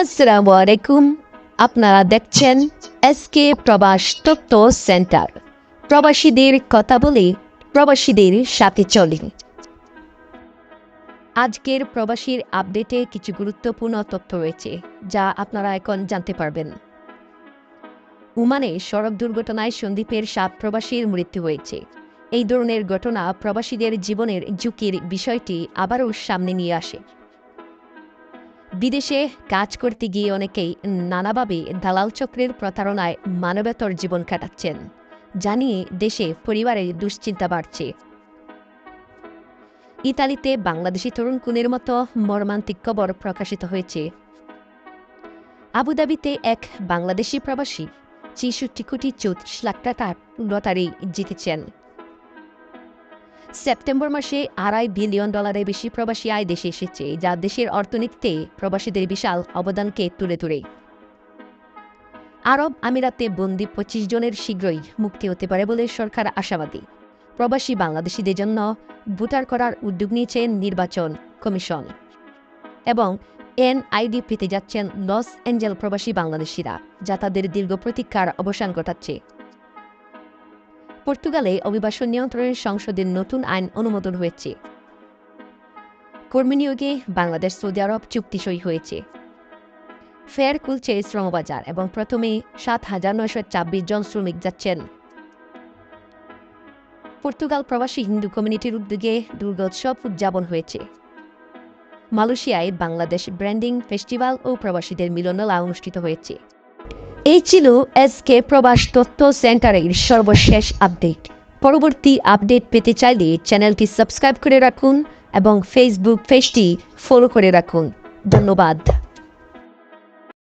আসসালামু আলাইকুম। আপনারা দেখছেন এসকে প্রবাস তত্ত্ব সেন্টার। প্রবাসীদের কথা বলে প্রবাসীদের সাথে চলে। আজকের প্রবাসীর আপডেটে কিছু গুরুত্বপূর্ণ তথ্য রয়েছে, যা আপনারা এখন জানতে পারবেন। উমানে সড়ক দুর্ঘটনায় সন্দীপের সাত প্রবাসীর মৃত্যু হয়েছে। এই ধরনের ঘটনা প্রবাসীদের জীবনের ঝুঁকির বিষয়টি আবারও সামনে নিয়ে আসে। বিদেশে কাজ করতে গিয়ে অনেকেই নানাভাবে দালাল চক্রের প্রতারণায় মানবেতর জীবন কাটাচ্ছেন। জানিয়ে দেশে পরিবারের দুশ্চিন্তা বাড়ছে। ইতালিতে বাংলাদেশি তরুণ কুনের মতো মর্মান্তিক খবর প্রকাশিত হয়েছে। আবুধাবিতে এক বাংলাদেশি প্রবাসী, ছেষট্টি কোটি চৌত্রিশ লাখ টাকার লটারি জিতেছেন। সেপ্টেম্বর মাসে আড়াই বিলিয়ন ডলারের বেশি প্রবাসী আয় দেশে এসেছে, যা দেশের অর্থনীতিতে প্রবাসীদের বিশাল অবদানকে তুলে ধরে। আরব আমিরাতে বন্দি পঁচিশ জনের শীঘ্রই মুক্তি হতে পারে বলে সরকার আশাবাদী। প্রবাসী বাংলাদেশিদের জন্য ভোটার করার উদ্যোগ নিয়েছে নির্বাচন কমিশন এবং এনআইডি পেতে যাচ্ছেন লস অ্যাঞ্জেল প্রবাসী বাংলাদেশিরা, যা তাদের দীর্ঘ প্রতীক্ষার অবসান ঘটাচ্ছে। পর্তুগালে অভিবাসন নিয়ন্ত্রণের সংসদের নতুন আইন অনুমোদন হয়েছে। কর্মী নিয়োগে বাংলাদেশ, সৌদি আরব চুক্তি সই হয়েছে। ফের খুলছে শ্রমবাজার এবং প্রথমে সাত হাজার নয়শো ছাব্বিশ জন শ্রমিক যাচ্ছেন। পর্তুগাল প্রবাসী হিন্দু কমিউনিটির উদ্যোগে দুর্গোৎসব উদযাপন হয়েছে। মালয়েশিয়ায় বাংলাদেশ ব্র্যান্ডিং ফেস্টিভ্যাল ও প্রবাসীদের মিলনমেলা অনুষ্ঠিত হয়েছে। এই ছিল এস কে প্রবাস তথ্য সেন্টারের সর্বশেষ আপডেট। পরবর্তী আপডেট পেতে চাইলে চ্যানেলটি সাবস্ক্রাইব করে রাখুন এবং ফেসবুক পেজটি ফলো করে রাখুন। ধন্যবাদ।